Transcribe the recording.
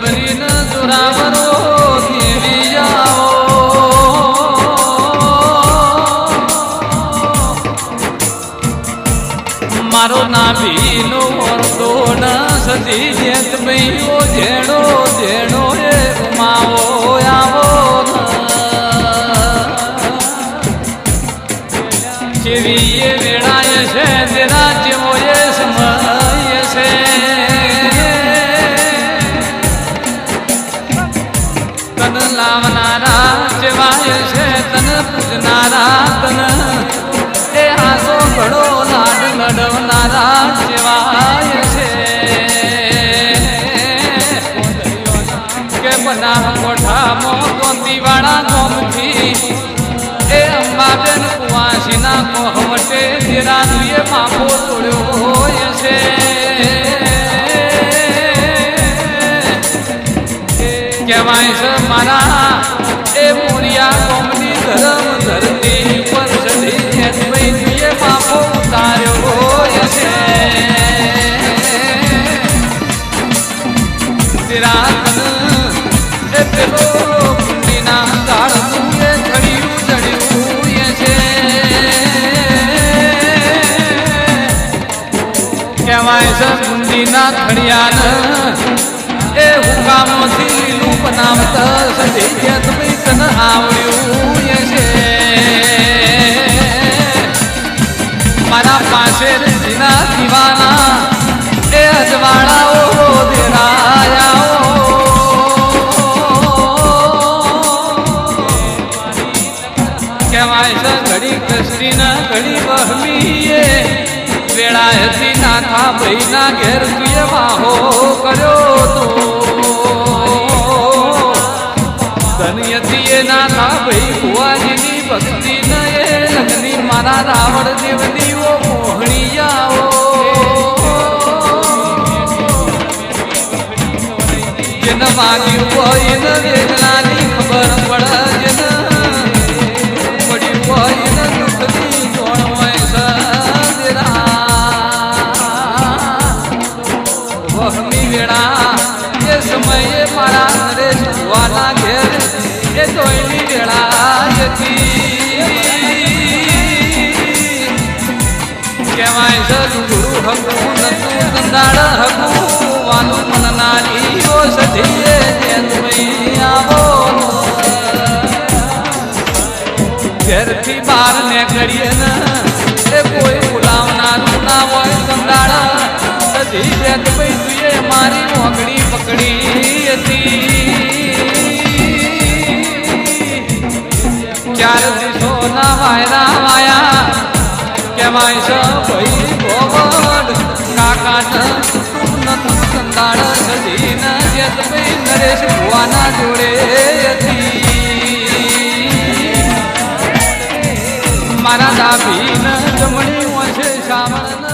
ભરીન જોરાવરો દેવી આવો મારો નાભીનો વર્તો ના સતી જેત મૈયો જેણો જેણો એ માવો આવો કેવી એ વેળાએ છે તેના જેવો કે બનાવ કોઠામાં ગોંદીવાળા ગોમથી. એ અંબાબેન કુવાસીના કોહવટે દેરાનુએ માફો તોડ્યો હોય છે. કહેવાય છે કહેવાય છે ગુંડીના ખડિયાને એ હુકામોથી લીલું બનાવતા સદી કે તમે આવડ્યું એ છે. મારા પાસે જીના દીવાના એ અજવાળાઓ દેરાયાઓ કહેવાય છે ઘડી કસરીના ઘડી વહમીએ. વેળા હતી નાથા ભાઈના ઘેર તુએ વાહો કર્યો તો. ધનયતી એ નાથા ભાઈ ભુવાજીની ભક્તિ નયે લગ્ની મારા રાવણ દેવની ઓ મોહણીયાઓ માગ્યું હોય એને વેદનાની મારા નરેશ ભુવાના ઘેર, એ તોયની વેળા હતી. કહેવાય છે ગુરુ હકું નતું સંદાળ હકું વાનું મન નારીઓ સધીએ જેતમઈ આવો ઘેરથી બહાર ને કરીએ ને, એ કોઈ બોલાવનારું ના હોય સંદાળ સધી જેતમઈ વાયરા વાયા કહેવાય છે ભાઈ ભોગડ કાકા નતું કંદાળ સધી ન જેત ભાઈ નરેશ ભુવાના જોડે હતી. મારા દાભી જમણી છે શ્યામળ